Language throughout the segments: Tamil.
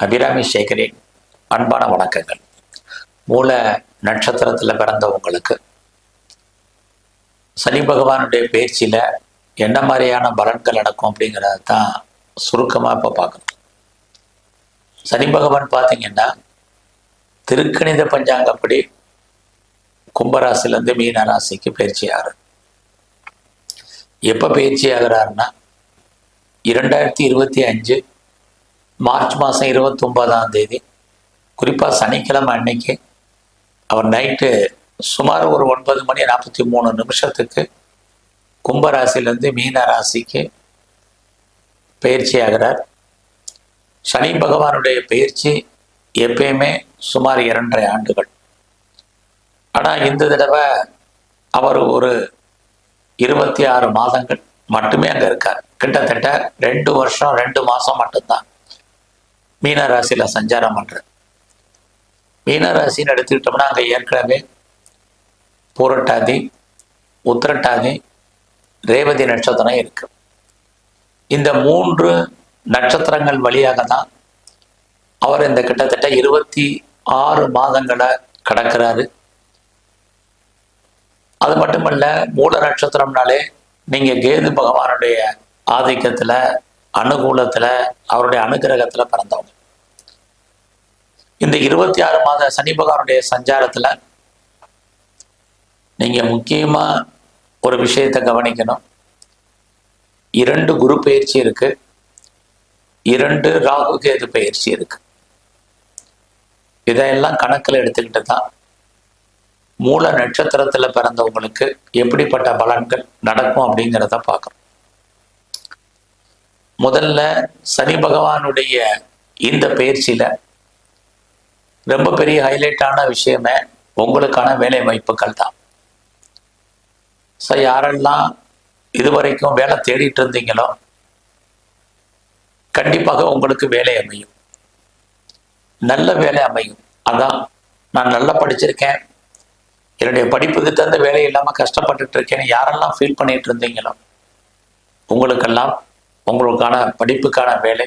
அபிராமி சேகரின் அன்பான வணக்கங்கள். மூல நட்சத்திரத்தில் பிறந்தவங்களுக்கு சனி பகவானுடைய பேச்சில் என்ன மாதிரியான பலன்கள் நடக்கும் அப்படிங்கிறத தான் சுருக்கமாக இப்போ பார்க்கணும். சனி பகவான் பார்த்தீங்கன்னா திருக்கணித பஞ்சாங்கப்படி கும்பராசிலேருந்து மீன ராசிக்கு பயிற்சி ஆகிறார் எப்போ பயிற்சி ஆகிறாருன்னா இரண்டாயிரத்தி இருபத்தி அஞ்சு மார்ச் மாதம் இருபத்தொம்போதாம் தேதி. குறிப்பாக சனிக்கிழமை அன்னைக்கு அவர் நைட்டு சுமார் ஒரு ஒன்பது மணி நாற்பத்தி மூணு நிமிஷத்துக்கு கும்பராசிலேருந்து மீன ராசிக்கு பயிற்சியாகிறார் சனி பகவானுடைய பயிற்சி எப்பயுமே சுமார் இரண்டரை ஆண்டுகள். ஆனால் இந்த தடவை அவர் ஒரு இருபத்தி ஆறு மாதங்கள் மட்டுமே அங்கே இருக்கார். கிட்டத்தட்ட ரெண்டு வருஷம் ரெண்டு மாதம் மட்டும்தான். மீனராசியில் சஞ்சாரம் பண்ணுறார் மீன ராசின்னு எடுத்துக்கிட்டோம்னா அங்கே ஏற்கனவே பூரட்டாதி உத்திரட்டாதி ரேவதி நட்சத்திரம் இருக்கு. இந்த மூன்று நட்சத்திரங்கள் வழியாக தான் அவர் இந்த கிட்டத்தட்ட இருபத்தி ஆறு மாதங்களை கடக்கிறாரு. அது மட்டுமல்ல மூல நட்சத்திரம்னாலே நீங்க கேது பகவானுடைய ஆதிக்கத்துல அனுகூலத்துல அவருடைய அனுகிரகத்துல பிறந்தவங்க. இந்த இருபத்தி ஆறு மாத சனி பகவானுடைய சஞ்சாரத்துல நீங்க முக்கியமா ஒரு விஷயத்தை கவனிக்கணும். இரண்டு குரு பயிற்சி இருக்கு. இரண்டு ராகு கேது பயிற்சி இருக்கு. இதையெல்லாம் கணக்கில் எடுத்துக்கிட்டு தான் மூல நட்சத்திரத்துல பிறந்தவங்களுக்கு எப்படிப்பட்ட பலன்கள் நடக்கும் அப்படிங்கிறத பார்க்குறோம் முதல்ல சனி பகவானுடைய இந்த பயிற்சியில ரொம்ப பெரிய ஹைலைட்டான விஷயமே உங்களுக்கான வேலை வாய்ப்புகள் தான். ஸோ யாரெல்லாம் இதுவரைக்கும் வேலை தேடிட்டு இருந்தீங்களோ கண்டிப்பாக உங்களுக்கு வேலை அமையும். நல்ல வேலை அமையும். அதான் நான் நல்லா படிச்சிருக்கேன். என்னுடைய படிப்புக்கு தகுந்த வேலை இல்லாமல் கஷ்டப்பட்டுட்டு இருக்கேன்னு யாரெல்லாம் ஃபீல் பண்ணிட்டு இருந்தீங்களோ உங்களுக்கெல்லாம் உங்களுக்கான படிப்புக்கான வேலை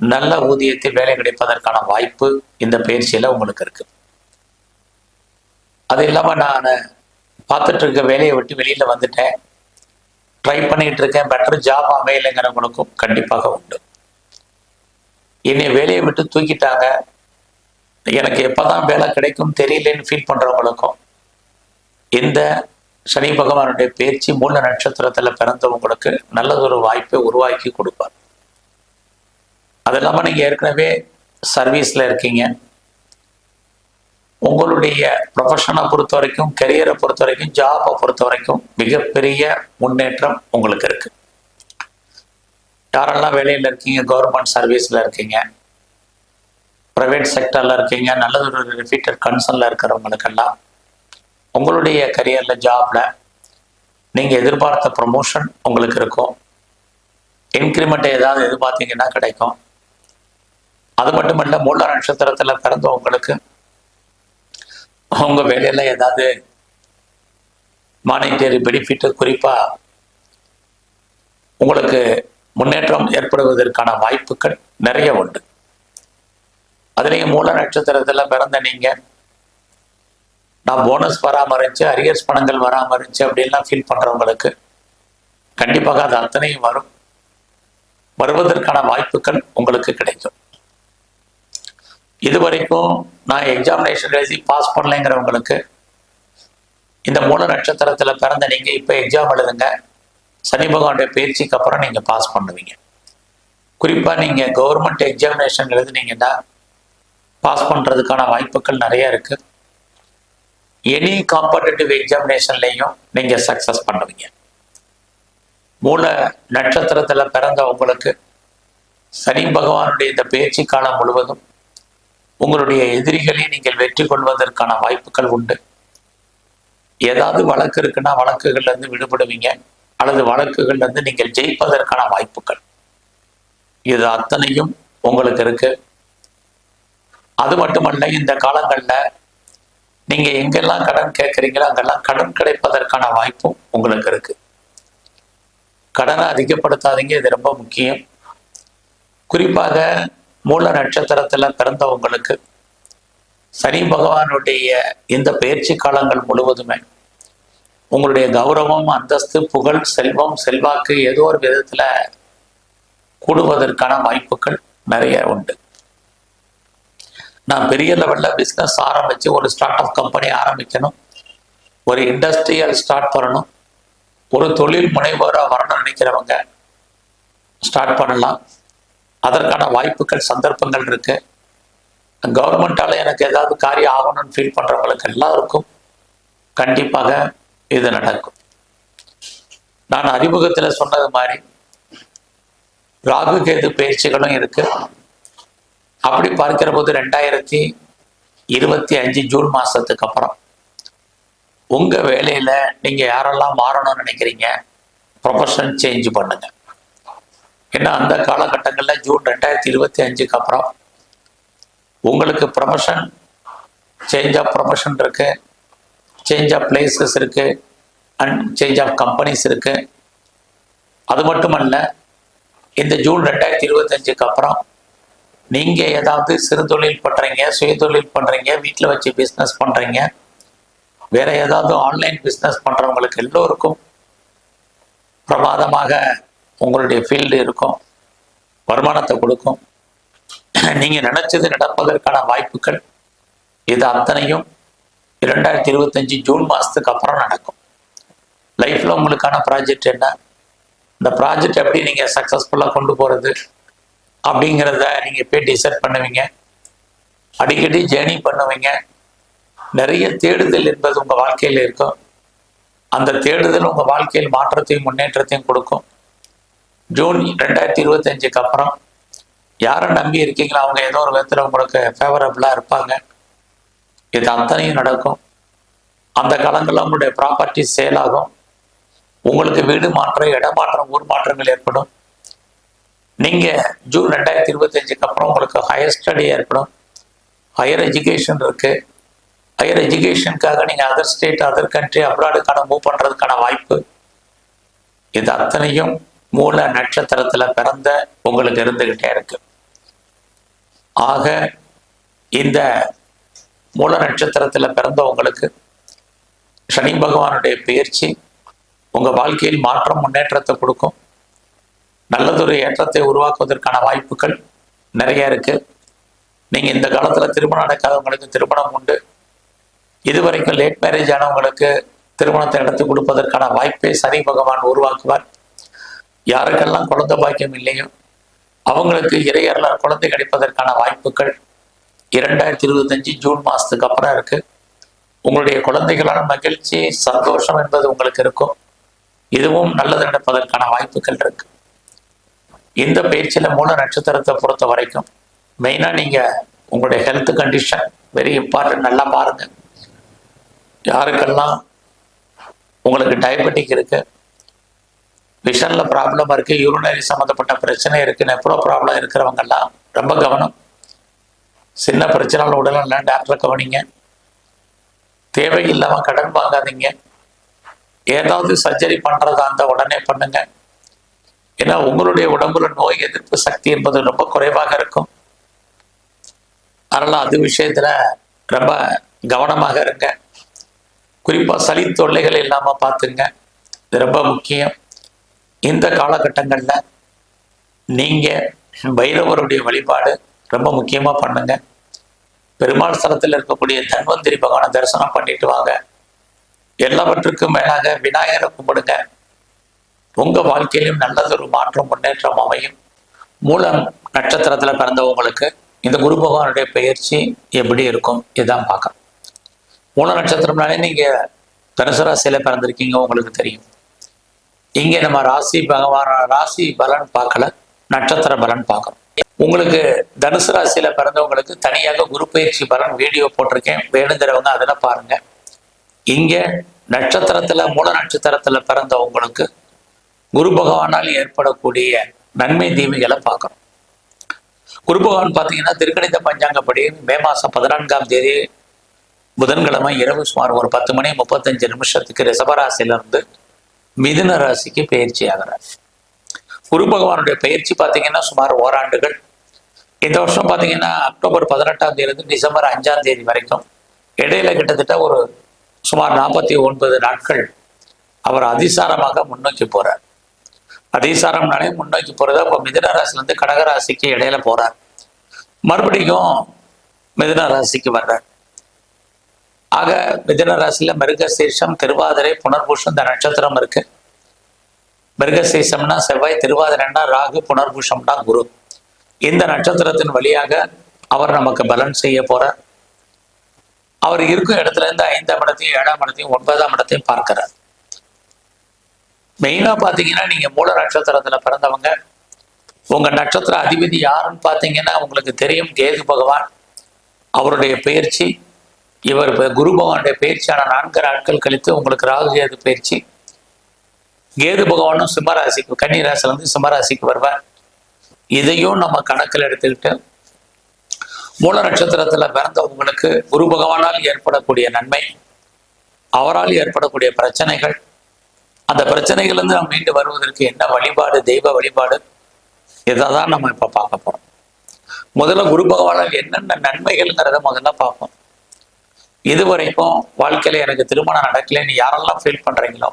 நல்ல ஊதியத்தில் வேலை கிடைப்பதற்கான வாய்ப்பு இந்த பயிற்சியில் உங்களுக்கு இருக்கு. அது இல்லாமல் நான் பார்த்துட்டு இருக்க வேலையை விட்டு வெளியில் வந்துட்டேன். ட்ரை பண்ணிட்டு இருக்கேன் பெட்டர் ஜாப் அமையலைங்கிறவங்களுக்கும் கண்டிப்பாக உண்டு. என்னை வேலையை விட்டு தூக்கிட்டாங்க. எனக்கு எப்போதான் வேலை கிடைக்கும் தெரியலன்னு ஃபீல் பண்ணுறவங்களுக்கும் இந்த சனி பகவானுடைய பேச்சு மூல நட்சத்திரத்தில் பிறந்தவங்களுக்கு நல்லதொரு வாய்ப்பை உருவாக்கி கொடுப்பார். அது இல்லாமல் நீங்கள் ஏற்கனவே சர்வீஸில் இருக்கீங்க. உங்களுடைய ப்ரொஃபஷனை பொறுத்த வரைக்கும் கெரியரை பொறுத்த வரைக்கும் ஜாபை பொறுத்த வரைக்கும் மிகப்பெரிய முன்னேற்றம் உங்களுக்கு இருக்கு. யாரெல்லாம் வேலையில் இருக்கீங்க கவர்மெண்ட் சர்வீஸில் இருக்கீங்க ப்ரைவேட் செக்டரில் இருக்கீங்க நல்லதொரு ரிப்பீட்டட் கன்சர்னில் இருக்கிறவங்களுக்கெல்லாம் உங்களுடைய கரியரில் ஜாப்ல நீங்கள் எதிர்பார்த்த ப்ரொமோஷன் உங்களுக்கு இருக்கும். இன்க்ரிமெண்ட் ஏதாவது எதிர்பார்த்தீங்கன்னா கிடைக்கும். அது மட்டும் இல்ல மூல நட்சத்திரத்தில் பிறந்தவங்களுக்கு உங்க வேலையில் ஏதாவது மானிட்டரி பெனிஃபிட் குறிப்பா உங்களுக்கு முன்னேற்றம் ஏற்படுவதற்கான வாய்ப்புகள் நிறைய உண்டு. அதுலேயும் மூல நட்சத்திரத்தில் பிறந்த நீங்க நான் போனஸ் வராமல் இருந்துச்சு அரியர்ஸ் பணங்கள் வராமரிச்சு அப்படின்லாம் ஃபீல் பண்ணுறவங்களுக்கு கண்டிப்பாக அது அத்தனையும் வரும். வருவதற்கான வாய்ப்புகள் உங்களுக்கு கிடைக்கும். இது வரைக்கும் நான் எக்ஸாமினேஷன் எழுதி பாஸ் பண்ணலைங்கிறவங்களுக்கு இந்த மூல நட்சத்திரத்தில் பிறந்த நீங்கள் இப்போ எக்ஸாம் எழுதுங்க. சனி பகவானுடைய பயிற்சிக்கு அப்புறம் நீங்கள் பாஸ் பண்ணுவீங்க. குறிப்பாக நீங்கள் கவர்மெண்ட் எக்ஸாமினேஷன் எழுதுனீங்கன்னா பாஸ் பண்ணுறதுக்கான வாய்ப்புகள் நிறைய இருக்குது எனி காம்படிட்டிவ் எக்ஸாமினேஷன்லையும் நீங்க சக்சஸ் பண்ணுவீங்க. மூல நட்சத்திரத்துல பிறந்த உங்களுக்கு சனி பகவானுடைய இந்த பேச்சு காலம் முழுவதும் உங்களுடைய எதிரிகளை நீங்கள் வெற்றி கொள்வதற்கான வாய்ப்புகள் உண்டு. ஏதாவது வழக்கு இருக்குன்னா வழக்குகள்ல இருந்து விடுபடுவீங்க. அல்லது வழக்குகள்ல இருந்து நீங்கள் ஜெயிப்பதற்கான வாய்ப்புகள். இது அத்தனையும் உங்களுக்கு இருக்கு. அது மட்டுமல்ல இந்த காலங்கள்ல நீங்க எங்கெல்லாம் கடன் கேட்குறீங்களோ அங்கெல்லாம் கடன் கிடைப்பதற்கான வாய்ப்பும் உங்களுக்கு இருக்கு. கடனை அதிகப்படுத்தாதீங்க இது ரொம்ப முக்கியம். குறிப்பாக மூல நட்சத்திரத்துல பிறந்தவங்களுக்கு சனி பகவானுடைய இந்த பயிற்சி காலங்கள் முழுவதுமே உங்களுடைய கௌரவம் அந்தஸ்து புகழ் செல்வம் செல்வாக்கு ஏதோ ஒரு விதத்துல கூடுவதற்கான வாய்ப்புகள் நிறைய உண்டு. நான் பெரிய லெவல்ல பிஸ்னஸ் ஆரம்பிச்சு ஒரு ஸ்டார்ட் அப் கம்பெனி ஆரம்பிக்கணும். ஒரு இண்டஸ்ட்ரியல் ஸ்டார்ட் பண்ணணும். ஒரு தொழில் முனைவோராக வரணும்னு நினைக்கிறவங்க ஸ்டார்ட் பண்ணலாம். அதற்கான வாய்ப்புகள் சந்தர்ப்பங்கள் இருக்கு. கவர்மெண்ட்டால் எனக்கு ஏதாவது காரியம் ஆகணும்னு ஃபீல் பண்றவங்களுக்கு எல்லாருக்கும் கண்டிப்பாக இது நடக்கும். நான் அறிமுகத்தில் சொன்னது மாதிரி ராகு கேது பயிற்சிகளும் இருக்கு. அப்படி பார்க்கிற போது ரெண்டாயிரத்தி இருபத்தி அஞ்சு ஜூன் மாசத்துக்கு அப்புறம் உங்க வேலையில நீங்க யாரெல்லாம் மாறணும்னு நினைக்கிறீங்க ப்ரொஃபஷன் சேஞ்ச் பண்ணுங்க. ஏன்னா அந்த காலகட்டங்களில் ஜூன் ரெண்டாயிரத்தி இருபத்தி அஞ்சுக்கு அப்புறம் உங்களுக்கு ப்ரொமோஷன் சேஞ்ச் ஆஃப் ப்ரொஃபஷன் இருக்கு சேஞ்ச் ஆஃப் பிளேசஸ் இருக்கு அண்ட் சேஞ்ச் ஆஃப் கம்பெனிஸ் இருக்கு. அது மட்டுமல்ல இந்த ஜூன் ரெண்டாயிரத்தி இருபத்தஞ்சுக்கு அப்புறம் நீங்க ஏதாவது சிறு தொழில் பண்றீங்க சுய தொழில் பண்றீங்க வீட்டில் வச்சு பிஸ்னஸ் பண்றீங்க வேற ஏதாவது ஆன்லைன் பிஸ்னஸ் பண்றவங்களுக்கு எல்லோருக்கும் பிரமாதமாக உங்களுடைய ஃபீல்டு இருக்கும் வருமானத்தை கொடுக்கும். நீங்க நினைச்சது நடப்பதற்கான வாய்ப்புகள் இது அத்தனையும் இரண்டாயிரத்தி இருபத்தஞ்சு ஜூன் மாதத்துக்கு அப்புறம் நடக்கும். லைஃப்பில் உங்களுக்கான ப்ராஜெக்ட் என்ன? இந்த ப்ராஜெக்ட் எப்படி நீங்கள் சக்ஸஸ்ஃபுல்லாக கொண்டு போகிறது அப்படிங்கிறத நீங்க போய் டிசைட் பண்ணுவீங்க. அடிக்கடி ஜேர்னி பண்ணுவீங்க. நிறைய தேடுதல் என்பது உங்க வாழ்க்கையில் இருக்கும். அந்த தேடுதல் உங்க வாழ்க்கையில் மாற்றத்தையும் முன்னேற்றத்தையும் கொடுக்கும். ஜூன் ரெண்டாயிரத்தி இருபத்தஞ்சுக்கு அப்புறம் யாரை நம்பி இருக்கீங்களோ அவங்க ஏதோ ஒரு விதத்தில் உங்களுக்கு ஃபேவரபிளாக இருப்பாங்க. இது அத்தனையும் நடக்கும். அந்த காலங்களில் உங்களுடைய ப்ராப்பர்ட்டி சேல் ஆகும். உங்களுக்கு வீடு மாற்றம் இடமாற்றம் ஊர் மாற்றங்கள் ஏற்படும். நீங்கள் ஜூன் ரெண்டாயிரத்தி இருபத்தஞ்சுக்கு அப்புறம் உங்களுக்கு ஹையர் ஸ்டடி ஏற்படும். ஹையர் எஜுகேஷன் இருக்குது ஹையர் எஜுகேஷனுக்காக நீங்கள் அதர் ஸ்டேட் அதர் கண்ட்ரி அப்ராடுக்கான மூவ் பண்ணுறதுக்கான வாய்ப்பு. இது அத்தனையும் மூல நட்சத்திரத்தில் பிறந்த உங்களுக்கு இருந்துக்கிட்டே இருக்கு. ஆக இந்த மூல நட்சத்திரத்தில் பிறந்த உங்களுக்கு சனி பகவானுடைய பயிற்சி உங்கள் வாழ்க்கையில் மாற்றம் முன்னேற்றத்தை கொடுக்கும். நல்லதொரு ஏற்றத்தை உருவாக்குவதற்கான வாய்ப்புகள் நிறைய இருக்கு. நீங்க இந்த காலத்துல திருமணம் நடக்காதவங்களுக்கு திருமணம் உண்டு. இதுவரைக்கும் லேட் மேரேஜ் ஆனவங்களுக்கு திருமணத்தை நடத்தி கொடுப்பதற்கான வாய்ப்பை சனி பகவான் உருவாக்குவார். யாருக்கெல்லாம் குழந்தை பாக்கியம் இல்லையோ அவங்களுக்கு இறையர்களால் குழந்தை கிடைப்பதற்கான வாய்ப்புகள் இரண்டாயிரத்தி இருபத்தஞ்சு ஜூன் மாசத்துக்கு அப்புறம் இருக்கு. உங்களுடைய குழந்தைகளான மகிழ்ச்சி சந்தோஷம் என்பது உங்களுக்கு இருக்கும். இதுவும் நல்லது நடப்பதற்கான வாய்ப்புகள் இருக்குது இந்த பயிற்சியில மூல நட்சத்திரத்தை பொறுத்த வரைக்கும் மெயினா நீங்க உங்களுடைய ஹெல்த் கண்டிஷன் வெரி இம்பார்ட்டன்ட் நல்லா பாருங்க. யாருக்கெல்லாம் உங்களுக்கு டயபெட்டிக் இருக்கு விஷனில் ப்ராப்ளம் இருக்கு யூரினரி சம்மந்தப்பட்ட பிரச்சனை இருக்கு நெப்ரோ ப்ராப்ளம் இருக்கிறவங்கெல்லாம் ரொம்ப கவனம். சின்ன பிரச்சனைகள் உடல்நல டாக்டரை கவனிங்க. தேவையில்லாமல் கடன் வாங்காதீங்க. ஏதாவது சர்ஜரி பண்ணுறதா இருந்தால் உடனே பண்ணுங்கள் ஏன்னா உங்களுடைய உடம்புல நோய் எதிர்ப்பு சக்தி என்பது ரொம்ப குறைவாக இருக்கும். அதனால அது விஷயத்துல ரொம்ப கவனமாக இருங்க. குறிப்பா சளி தொல்லைகள் இல்லாம பார்த்துங்க. இது ரொம்ப முக்கியம். இந்த காலகட்டங்கள்ல நீங்க பைரவருடைய வழிபாடு ரொம்ப முக்கியமா பண்ணுங்க. பெருமாள் ஸ்தலத்தில் இருக்கக்கூடிய தன்வந்திரி பகவானை தரிசனம் பண்ணிட்டு வாங்க. எல்லாவற்றுக்கும் மேலாக விநாயகரை கும்பிடுங்க. உங்க வாழ்க்கையிலும் நல்லதொரு மாற்றம் முன்னேற்றம் அமையும். மூலம் நட்சத்திரத்துல பிறந்தவங்களுக்கு இந்த குரு பகவானுடைய பயிற்சி எப்படி இருக்கும்? இதான் பார்க்கணும். மூல நட்சத்திரம்னாலே நீங்க தனுசு ராசியில பிறந்திருக்கீங்க உங்களுக்கு தெரியும். இங்க நம்ம ராசி பகவான ராசி பலன் பார்க்கல நட்சத்திர பலன் பார்க்கணும். உங்களுக்கு தனுசு ராசியில பிறந்தவங்களுக்கு தனியாக குரு பயிற்சி பலன் வீடியோ போட்டிருக்கேன். வேணுங்கிறவங்க அதில் பாருங்க. இங்க நட்சத்திரத்துல மூல நட்சத்திரத்துல பிறந்தவங்களுக்கு குரு பகவானால் ஏற்படக்கூடிய நன்மை தீமைகளை பார்க்கணும். குரு பகவான் பார்த்தீங்கன்னா திருக்கணித பஞ்சாங்கப்படி மே மாசம் பதினான்காம் தேதி புதன்கிழமை இரவு சுமார் ஒரு பத்து மணி முப்பத்தஞ்சு நிமிஷத்துக்கு ரிசபராசிலிருந்து மிதுன ராசிக்கு பயிற்சி ஆகிறார். குரு பகவானுடைய பயிற்சி பார்த்தீங்கன்னா சுமார் ஓராண்டுகள். இந்த வருஷம் பார்த்தீங்கன்னா அக்டோபர் பதினெட்டாம் தேதியிலிருந்து டிசம்பர் அஞ்சாம் தேதி வரைக்கும் இடையில கிட்டத்தட்ட ஒரு சுமார் நாற்பத்தி ஒன்பது நாட்கள் அவர் அதிசாரமாக முன்னோக்கி போறார். அதிசாரம்னாலே முன்னோக்கி போறது. அப்போ மிதன ராசிலேருந்து கடகராசிக்கு இடையில போறார். மறுபடியும் மிதன ராசிக்கு வர்றார். ஆக மிதன ராசியில மிருகசீர்ஷம் திருவாதிரை புனர்பூஷம் இந்த நட்சத்திரம் இருக்கு. மிருகசேஷம்னா செவ்வாய் திருவாதிரைன்னா ராகு புனர்பூஷம்னா குரு. இந்த நட்சத்திரத்தின் வழியாக அவர் நமக்கு பலன் செய்ய போறார். அவர் இருக்கும் இடத்துல இருந்து ஐந்தாம் இடத்தையும் ஏழாம் இடத்தையும் ஒன்பதாம் இடத்தையும் பார்க்கிறார். மெயினா பாத்தீங்கன்னா நீங்க மூல நட்சத்திரத்துல பிறந்தவங்க உங்க நட்சத்திர அதிபதி யாருன்னு பாத்தீங்கன்னா உங்களுக்கு தெரியும் கேது பகவான். அவருடைய பயிற்சி இவர் குரு பகவானுடைய பயிற்சியான நான்கு நாட்கள் கழித்து உங்களுக்கு ராகு கேது பயிற்சி. கேது பகவானும் சிம்மராசிக்கு கன்னி இருந்து சிம்மராசிக்கு வருவார். இதையும் நம்ம கணக்கில் எடுத்துக்கிட்டு மூல நட்சத்திரத்துல பிறந்தவங்களுக்கு குரு பகவானால் ஏற்படக்கூடிய நன்மை அவரால் ஏற்படக்கூடிய பிரச்சனைகள் அந்த பிரச்சனைகள்லேருந்து நம்ம மீண்டு வருவதற்கு என்ன வழிபாடு தெய்வ வழிபாடு? இதை தான் நம்ம இப்போ பார்க்க போறோம். முதல்ல குரு பகவானால் என்னென்ன நன்மைகள்ங்கிறத முதல்ல பார்ப்போம். இது வரைக்கும் வாழ்க்கையில எனக்கு திருமணம் நடக்கலைன்னு யாரெல்லாம் ஃபீல் பண்றீங்களோ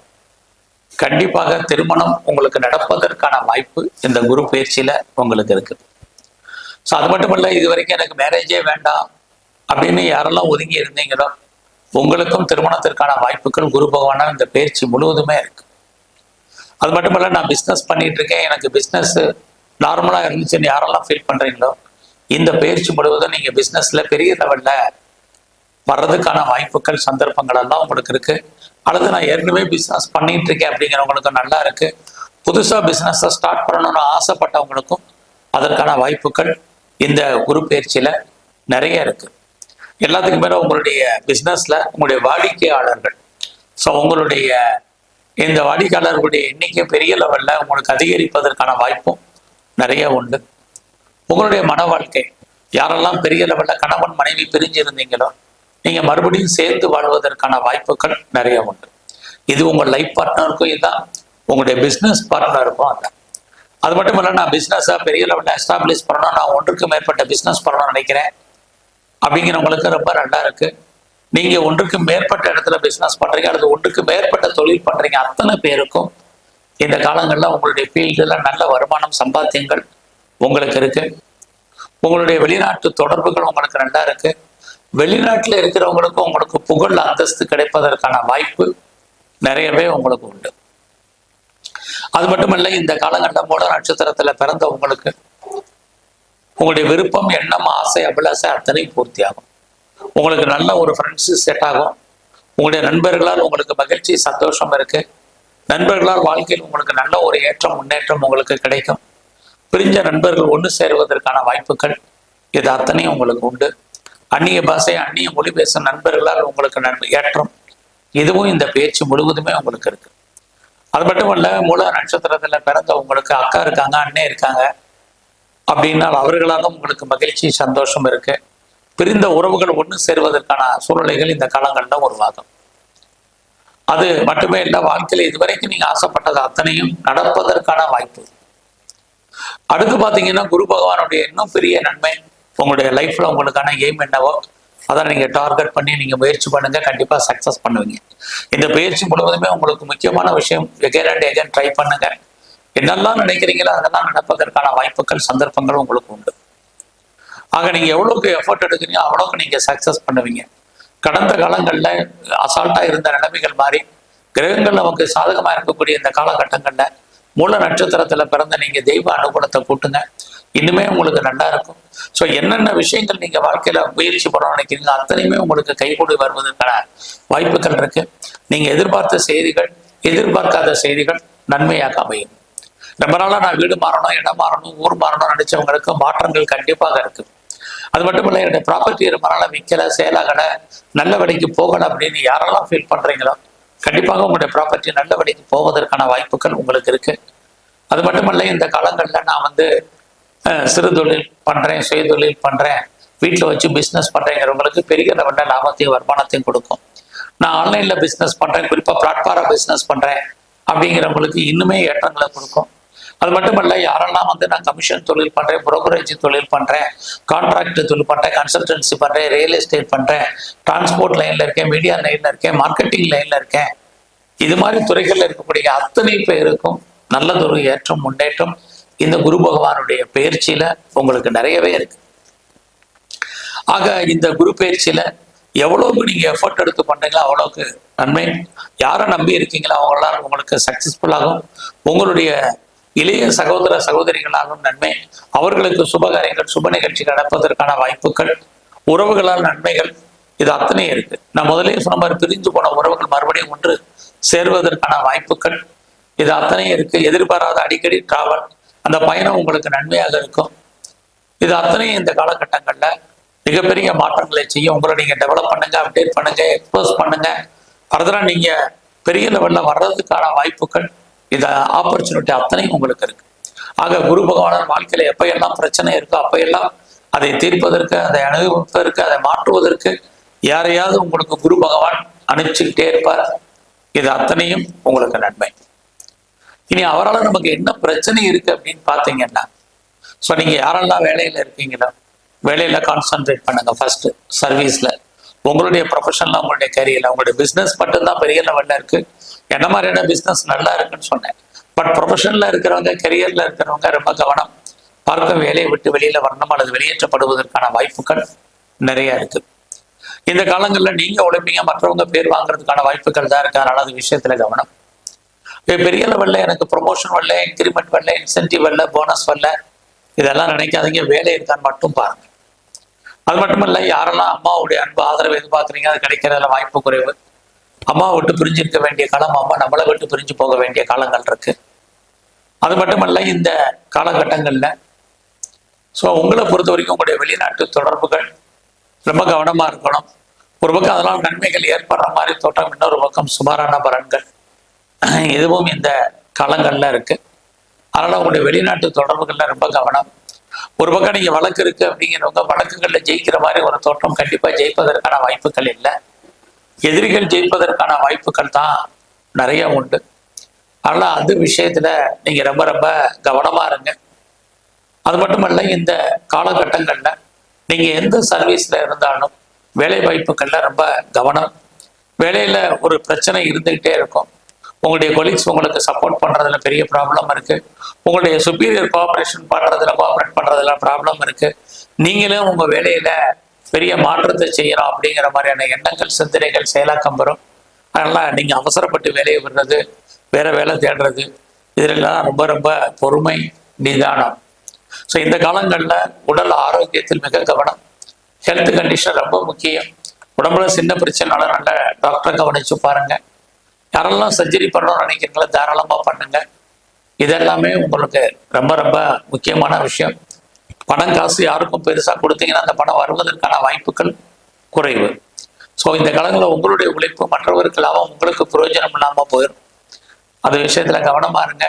கண்டிப்பாக திருமணம் உங்களுக்கு நடப்பதற்கான வாய்ப்பு இந்த குரு பயிற்சியில உங்களுக்கு இருக்கு ஸோ அது மட்டும் இல்லை இது வரைக்கும் எனக்கு மேரேஜே வேண்டாம் அப்படின்னு யாரெல்லாம் ஒதுங்கி இருந்தீங்களோ உங்களுக்கும் திருமணத்திற்கான வாய்ப்புகள் குரு பகவானால் இந்த பயிற்சி முழுவதுமே இருக்கு. அது மட்டும் இல்லை நான் பிஸ்னஸ் பண்ணிட்டு இருக்கேன் எனக்கு பிஸ்னஸ் நார்மலாக இருந்துச்சுன்னு யாரெல்லாம் ஃபீல் பண்றீங்களோ இந்த பயிற்சி முழுவதும் நீங்க பிஸ்னஸ்ல பெரிய லெவல்ல வர்றதுக்கான வாய்ப்புகள் சந்தர்ப்பங்கள் எல்லாம் உங்களுக்கு இருக்கு. அல்லது நான் ஏற்கனவே பிஸ்னஸ் பண்ணிட்டு இருக்கேன் அப்படிங்கிறவங்களுக்கு நல்லா இருக்கு. புதுசா பிஸ்னஸை ஸ்டார்ட் பண்ணணும்னு ஆசைப்பட்டவங்களுக்கும் அதற்கான வாய்ப்புகள் இந்த குரு பயிற்சியில நிறைய இருக்கு. எல்லாத்துக்கும் மேல உங்களுடைய பிஸ்னஸ்ல உங்களுடைய வாடிக்கையாளர்கள் ஸோ உங்களுடைய இந்த வாடிக்கையாளர்களுடைய எண்ணிக்கை பெரிய லெவலில் உங்களுக்கு அதிகரிப்பதற்கான வாய்ப்பும் நிறைய உண்டு. உங்களுடைய மன வாழ்க்கை யாரெல்லாம் பெரிய லெவலில் கணவன் மனைவி பிரிஞ்சிருந்தீங்களோ நீங்கள் மறுபடியும் சேர்ந்து வாழ்வதற்கான வாய்ப்புகள் நிறைய உண்டு. இது உங்கள் லைஃப் பார்ட்னருக்கும் இதுதான் உங்களுடைய பிஸ்னஸ் பார்ட்னருக்கும் அதான் அது மட்டும் இல்லை நான் பிஸ்னஸாக பெரிய லெவலில் எஸ்டாப்ளிஷ் பண்ணணும் நான் ஒன்றுக்கு மேற்பட்ட பிஸ்னஸ் பண்ணணும்னு நினைக்கிறேன். அப்படிங்கிறவங்களுக்கு ரொம்ப நல்லா இருக்குது நீங்க ஒன்றுக்கு மேற்பட்ட இடத்துல பிசினஸ் பண்றீங்க அல்லது ஒன்றுக்கு மேற்பட்ட தொழில் பண்றீங்க அத்தனை பேருக்கும் இந்த காலங்களில் உங்களுடைய ஃபீல்டில் நல்ல வருமானம் சம்பாத்தியங்கள் உங்களுக்கு இருக்கு. உங்களுடைய வெளிநாட்டு தொடர்புகள் உங்களுக்கு நல்லா இருக்கு. வெளிநாட்டில் இருக்கிறவங்களுக்கும் உங்களுக்கு புகழ் அந்தஸ்து கிடைப்பதற்கான வாய்ப்பு நிறையவே உங்களுக்கு உண்டு. அது மட்டுமல்ல இந்த காலகட்டம் மூல நட்சத்திரத்துல பிறந்த உங்களுக்கு உங்களுடைய விருப்பம் எண்ணம் ஆசை அபிலாசை அத்தனை பூர்த்தி ஆகும் உங்களுக்கு நல்ல ஒரு ஃப்ரெண்ட்ஸு செட் ஆகும். உங்களுடைய நண்பர்களால் உங்களுக்கு மகிழ்ச்சி சந்தோஷம் இருக்கு. நண்பர்களால் வாழ்க்கையில் உங்களுக்கு நல்ல ஒரு ஏற்றம் முன்னேற்றம் உங்களுக்கு கிடைக்கும். பிரிஞ்ச நண்பர்கள் ஒன்று சேருவதற்கான வாய்ப்புகள் இது அத்தனையும் உங்களுக்கு உண்டு. அந்நிய பாஷை அந்நிய மொழி பேசும் நண்பர்களால் உங்களுக்கு நன்மை ஏற்றம். இதுவும் இந்த பேச்சு முழுவதுமே உங்களுக்கு இருக்கு. அது மட்டும் இல்லை மூல நட்சத்திரத்தில் பிறந்த உங்களுக்கு அக்கா இருக்காங்க அண்ணே இருக்காங்க. அப்படின்னால் அவர்களாலும் உங்களுக்கு மகிழ்ச்சி சந்தோஷம் இருக்குது பிரிந்த உறவுகள் ஒன்று சேருவதற்கான சூழ்நிலைகள் இந்த காலங்களில் உருவாகும். அது மட்டுமே இல்லை வாழ்க்கையில இதுவரைக்கும் நீங்க ஆசைப்பட்டது அத்தனையும் நடப்பதற்கான வாய்ப்பு. அடுத்து பாத்தீங்கன்னா குரு பகவானுடைய இன்னும் பெரிய நன்மை உங்களுடைய லைஃப்ல உங்களுக்கான எய்ம் என்னவோ அதை நீங்க டார்கெட் பண்ணி நீங்க முயற்சி பண்ணுங்க கண்டிப்பா சக்சஸ் பண்ணுவீங்க. இந்த பயிற்சி முழுவதுமே உங்களுக்கு முக்கியமான விஷயம் எகேன் அண்ட் எகேன் ட்ரை பண்ணுங்க. என்னெல்லாம் நினைக்கிறீங்களோ அதெல்லாம் நடப்பதற்கான வாய்ப்புகள் சந்தர்ப்பங்கள் உங்களுக்கு உண்டு. ஆக நீங்க எவ்வளவுக்கு எஃபர்ட் எடுக்கிறீங்க அவ்வளவுக்கு நீங்க சக்சஸ் பண்ணுவீங்க. கடந்த காலங்களில் அசால்ட்டா இருந்த நிலைமைகள் மாறி கிரகங்கள் நமக்கு சாதகமா இருக்கக்கூடிய இந்த காலகட்டங்கள்ல மூல நட்சத்திரத்துல பிறந்த நீங்க தெய்வ அனுகூலத்தை கூட்டுங்க. இன்னுமே உங்களுக்கு நல்லா இருக்கும். ஸோ என்னென்ன விஷயங்கள் நீங்க வாழ்க்கையில முயற்சி பண்ண நினைக்கிறீங்க அத்தனையுமே உங்களுக்கு கைகூடி வருவதற்கான வாய்ப்புகள் இருக்கு. நீங்க எதிர்பார்த்த செய்திகள் எதிர்பார்க்காத செய்திகள் நன்மையாக அமையும். ரொம்ப நாளாக நான் வீடு மாறணும் இடம் மாறணும் ஊர் மாறணும்னு நினைச்சவங்களுக்கு மாற்றங்கள் கண்டிப்பாக இருக்குது அது மட்டும் இல்லை என்னுடைய ப்ராப்பர்ட்டி ரொம்ப நாளா விற்கல சேலாகல நல்ல வழிக்கு போகல அப்படின்னு யாரெல்லாம் ஃபீல் பண்றீங்களோ கண்டிப்பாக உங்களுடைய ப்ராப்பர்ட்டி நல்ல வழிக்கு போவதற்கான வாய்ப்புகள் உங்களுக்கு இருக்கு. அது மட்டுமல்ல இந்த காலங்களில் நான் வந்து சிறு தொழில் பண்றேன் சுய தொழில் பண்றேன். வீட்டில் வச்சு பிஸ்னஸ் பண்றேங்கிறவங்களுக்கு பெரிய லெவலில் லாபத்தையும் வருமானத்தையும் கொடுக்கும். நான் ஆன்லைன்ல பிஸ்னஸ் பண்றேன் குறிப்பா பிளாட்ஃபார்ம் பிஸ்னஸ் பண்றேன் அப்படிங்கிறவங்களுக்கு இன்னுமே ஏற்றங்களை கொடுக்கும். அது மட்டுமல்ல யாரெல்லாம் வந்து நான் கமிஷன் தொழில் பண்றேன் புரோக்கரேஜ் தொழில் பண்றேன் கான்ட்ராக்ட் தொழில் பண்றேன் கன்சல்டன்சி பண்றேன் ரியல் எஸ்டேட் பண்றேன் டிரான்ஸ்போர்ட் லைன்ல இருக்கேன் மீடியா லைன்ல இருக்கேன் மார்க்கெட்டிங் லைன்ல இருக்கேன் இது மாதிரி துறைகள்ல இருக்கக்கூடிய அத்தனை பேருக்கும் நல்லதொரு ஏற்றம் முன்னேற்றம் இந்த குரு பகவானுடைய பயிற்சியில உங்களுக்கு நிறையவே இருக்கு. ஆக இந்த குரு பயிற்சியில எவ்வளவுக்கு நீங்க எஃபர்ட் எடுத்து பண்றீங்களோ அவ்வளவுக்கு நன்மை. யாரை நம்பி இருக்கீங்களோ அவங்களால உங்களுக்கு சக்சஸ்ஃபுல்லாகும் உங்களுடைய இளைய சகோதர சகோதரிகளாகும் நன்மை. அவர்களுக்கு சுபகாரியங்கள் சுப நிகழ்ச்சி நடப்பதற்கான வாய்ப்புகள் உறவுகளால் நன்மைகள். இது அத்தனை இருக்கு. நான் முதலே சொன்ன மாதிரி பிரிஞ்சு போன உறவுகள் மறுபடியும் ஒன்று சேர்வதற்கான வாய்ப்புகள். இது அத்தனை இருக்கு. எதிர்பாராத அடிக்கடி டிராவல் அந்த பயணம் உங்களுக்கு நன்மையாக இருக்கும். இது அத்தனையும் இந்த காலகட்டங்கள்ல மிகப்பெரிய மாற்றங்களை செய்யும். உங்களை நீங்க டெவலப் பண்ணுங்க அப்டேட் பண்ணுங்க எக்ஸ்போஸ் பண்ணுங்க. ஃபர்தரா நீங்க பெரிய லெவல்ல வர்றதுக்கான வாய்ப்புகள். இந்த ஆப்பர்ச்சுனிட்டி அத்தனையும் உங்களுக்கு இருக்கு. ஆக குரு பகவானர் வாழ்க்கையில எப்பயெல்லாம் பிரச்சனை இருக்கோ அப்பையெல்லாம் அதை தீர்ப்பதற்கு அதை அணுகுவதற்கு அதை மாற்றுவதற்கு யாரையாவது உங்களுக்கு குரு பகவான் அனுப்பிச்சுக்கிட்டே இருப்பார். இது அத்தனையும் உங்களுக்கு நன்மை. இனி அவரால் நமக்கு என்ன பிரச்சனை இருக்கு அப்படின்னு பார்த்தீங்கன்னா ஸோ நீங்க யாரெல்லாம் வேலையில இருக்கீங்களோ வேலையில கான்சென்ட்ரேட் பண்ணுங்க ஃபர்ஸ்ட் சர்வீஸ்ல உங்களுடைய ப்ரொஃபஷனில் உங்களுடைய கரியரில் உங்களுடைய பிஸ்னஸ் மட்டும்தான் பெரிய லெவலில் இருக்கு. என்ன மாதிரியான பிசினஸ் நல்லா இருக்குன்னு சொன்னேன். பட் ப்ரொஃபஷனில் இருக்கிறவங்க கெரியரில் இருக்கிறவங்க ரொம்ப கவனம். பார்க்கும் வேலையை விட்டு வெளியில வரணும் அல்லது வெளியேற்றப்படுவதற்கான வாய்ப்புகள் நிறைய இருக்கு. இந்த காலங்களில் நீங்க உழைப்பீங்க மற்றவங்க பேர் வாங்குறதுக்கான வாய்ப்புகள் தான் இருக்கு. அதனால அது விஷயத்துல கவனம். பெரிய லெவல்ல எனக்கு ப்ரொமோஷன் வரல இன்க்ரிமெண்ட் வரல இன்சென்டிவ் வரல போனஸ் வரல. இதெல்லாம் நினைக்காதீங்க. வேலை இருக்கான்னு மட்டும் பாருங்க. அது மட்டும் இல்ல யாரெல்லாம் அம்மாவுடைய அன்பு ஆதரவு எதிர்பார்க்குறீங்க அது கிடைக்கிறதுல வாய்ப்பு குறைவு. அம்மா விட்டு பிரிஞ்சிருக்க வேண்டிய காலம் அம்மா நம்மளை விட்டு பிரிஞ்சு போக வேண்டிய காலங்கள் இருக்கு. அது மட்டுமல்ல இந்த காலகட்டங்கள்ல ஸோ உங்களை பொறுத்த வரைக்கும் உங்களுடைய வெளிநாட்டு தொடர்புகள் ரொம்ப கவனமா இருக்கணும். ஒரு பக்கம் அதெல்லாம் நன்மைகள் ஏற்படுற மாதிரி தோட்டம் இன்னொரு பக்கம் சுமாரான பலன்கள். இதுவும் இந்த காலங்கள்ல இருக்கு. அதனால உங்களுடைய வெளிநாட்டு தொடர்புகள்ல ரொம்ப கவனம். ஒரு பக்கம் நீங்க வழக்கு இருக்கு அப்படிங்கிறவங்க வழக்குகள்ல ஜெயிக்கிற மாதிரி ஒரு தோற்றம் கண்டிப்பா ஜெயிப்பதற்கான வாய்ப்புகள் இல்லை. எதிரிகள் ஜெயிப்பதற்கான வாய்ப்புகள் தான் நிறைய உண்டு. ஆனால் அது விஷயத்துல நீங்க ரொம்ப ரொம்ப கவனமா இருங்க. அது மட்டுமல்ல இந்த காலகட்டங்கள்ல நீங்க எந்த சர்வீஸ்ல இருந்தாலும் வேலை வாய்ப்புகள்ல ரொம்ப கவனம். வேலையில ஒரு பிரச்சனை இருந்துகிட்டே இருக்கும். உங்களுடைய கொலீக்ஸ் உங்களுக்கு சப்போர்ட் பண்றதுல பெரிய ப்ராப்ளம் இருக்கு. உங்களுடைய சுப்பீரியர் கோஆபரேஷன் பண்றதுல கோஆபரேட் பண்றதுல ப்ராப்ளம் இருக்கு. நீங்களும் உங்க வேலையில பெரிய மாற்றத்தை செய்யலாம் அப்படிங்கிற மாதிரியான எண்ணங்கள் சிந்தனைகள் செயலாக்கம் வரும். அதனால நீங்க அவசரப்பட்டு வேலையை விடுறது வேற வேலை தேடுறது இதெல்லாம் ரொம்ப ரொம்ப பொறுமை நிதானம். ஸோ இந்த காலங்களில் உடல் ஆரோக்கியத்தில் மிக கவனம். ஹெல்த் கண்டிஷன் ரொம்ப முக்கியம். உடம்புல சின்ன பிரச்சனைனால நல்ல டாக்டரை கவனிச்சு பாருங்க. யாரெல்லாம் சர்ஜரி பண்ணணும்னு நினைக்கிறீங்களோ தாராளமாக பண்ணுங்க. இதெல்லாமே உங்களுக்கு ரொம்ப ரொம்ப முக்கியமான விஷயம். பணம் காசு யாருக்கும் பெருசாக கொடுத்தீங்கன்னா அந்த பணம் வருவதற்கான வாய்ப்புகள் குறைவு. ஸோ இந்த காலங்களில் உங்களுடைய உழைப்பு மற்றவருக்கு லாபம் உங்களுக்கு பிரயோஜனம் இல்லாமல் போயிடும் அந்த விஷயத்தில் கவனமாக இருங்க.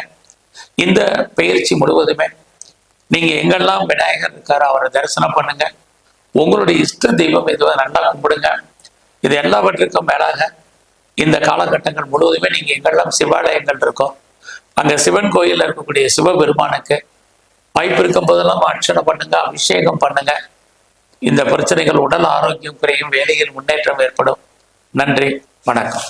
இந்த பயிற்சி முழுவதுமே நீங்கள் எங்கெல்லாம் விநாயகர் இருக்காரோ அவரை தரிசனம் பண்ணுங்க. உங்களுடைய இஷ்ட தெய்வம் எதுவாக நல்லா கும்பிடுங்க. இது எல்லாவற்றுக்கும் மேலாக இந்த காலகட்டங்கள் முழுவதுமே நீங்கள் எங்கெல்லாம் சிவாலயங்கள் இருக்கோ அங்கே சிவன் கோயிலில் இருக்கக்கூடிய சிவபெருமானுக்கு வாய்ப்பு இருக்கும் போதெல்லாம் அர்ச்சனை பண்ணுங்க அபிஷேகம் பண்ணுங்க. இந்த பிரச்சனைகள் உடல் ஆரோக்கியம் குறையும் வேலையில் முன்னேற்றம் ஏற்படும். நன்றி வணக்கம்.